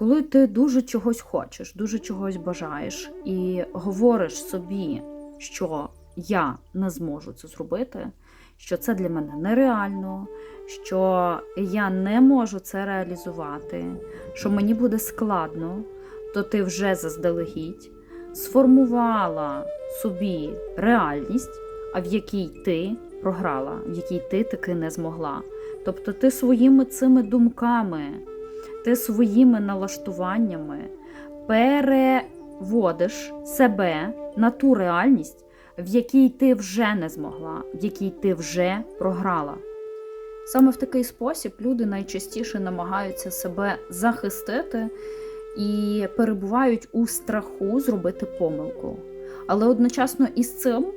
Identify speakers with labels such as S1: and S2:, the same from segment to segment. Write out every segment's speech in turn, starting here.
S1: Коли ти дуже чогось хочеш, дуже чогось бажаєш і говориш собі, що я не зможу це зробити, що це для мене нереально, що я не можу це реалізувати, що мені буде складно, то ти вже заздалегідь сформувала собі реальність, а в якій ти програла, в якій ти таки не змогла. Тобто ти своїми цими думками, ти своїми налаштуваннями переводиш себе на ту реальність, в якій ти вже не змогла, в якій ти вже програла. Саме в такий спосіб люди найчастіше намагаються себе захистити і перебувають у страху зробити помилку. Але одночасно із цим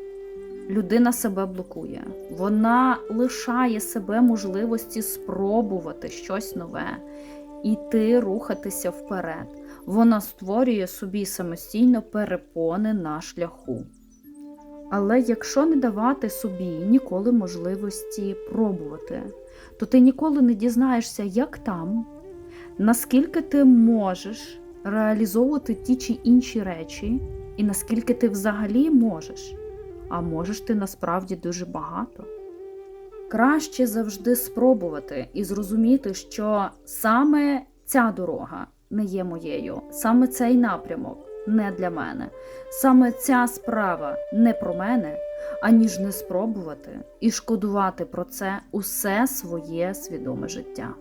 S1: людина себе блокує. Вона лишає себе можливості спробувати щось нове, іти рухатися вперед. Вона створює собі самостійно перепони на шляху. Але якщо не давати собі ніколи можливості пробувати, то ти ніколи не дізнаєшся, як там, наскільки ти можеш реалізовувати ті чи інші речі, і наскільки ти взагалі можеш. А можеш ти насправді дуже багато. Краще завжди спробувати і зрозуміти, що саме ця дорога не є моєю, саме цей напрямок не для мене, саме ця справа не про мене, аніж не спробувати і шкодувати про це усе своє свідоме життя.